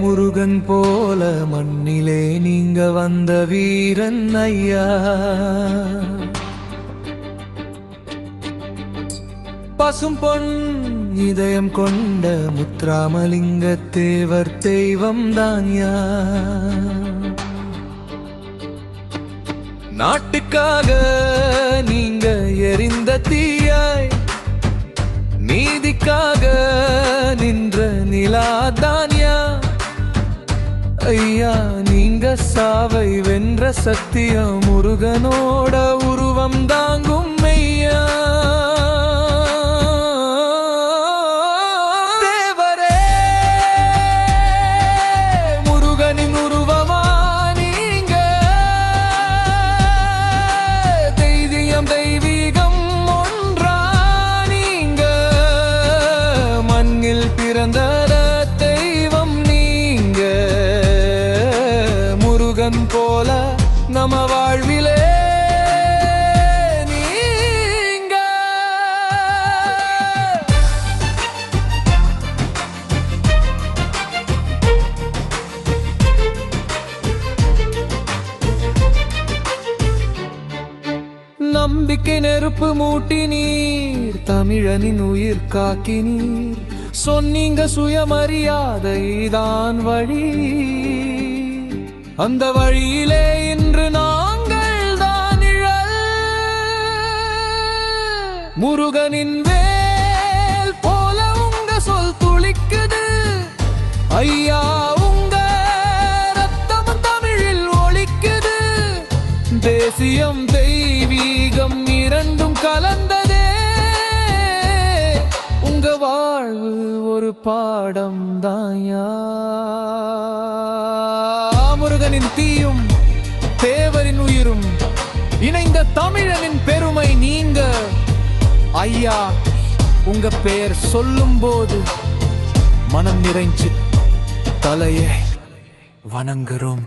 முருகன் போல மண்ணிலே நீங்க வந்த வீரன் ஐயா. பசும் பொன் இதயம் கொண்ட முத்ராமலிங்க தேவர் தெய்வம் தான்யா நாட்டுக்காக நீங்க எரிந்த தீயாய் நிலாதான்யா ஐயா நீங்க சாவை வென்ற சத்தியம் முருகனோ. முருகன் போல நம வாழ்விலே நம்பிக்கை நெருப்பு மூட்டி நீர் தமிழனின் உயிர் காக்கி நீர். சொன்னீங்க சுயமரியாதைதான் வழி. அந்த வழியிலே இன்று நாங்கள் தான் இழல். முருகனின் வேல் போல உங்க சொல் துளிக்குது. ஐயா உங்க ரத்தம் தமிழில் ஒழிக்குது தேசியம் தெய்வீகம் இரண்டும் கலந்ததே. உங்க வாழ்வு ஒரு பாடம் தாயா முருகனின் தீயும் தேவரின் உயிரும் இணைந்த தமிழனின் பெருமை நீங்க. ஐயா உங்க பெயர் சொல்லும் போது மனம் நிறைஞ்சு தலையை வணங்குறோம்.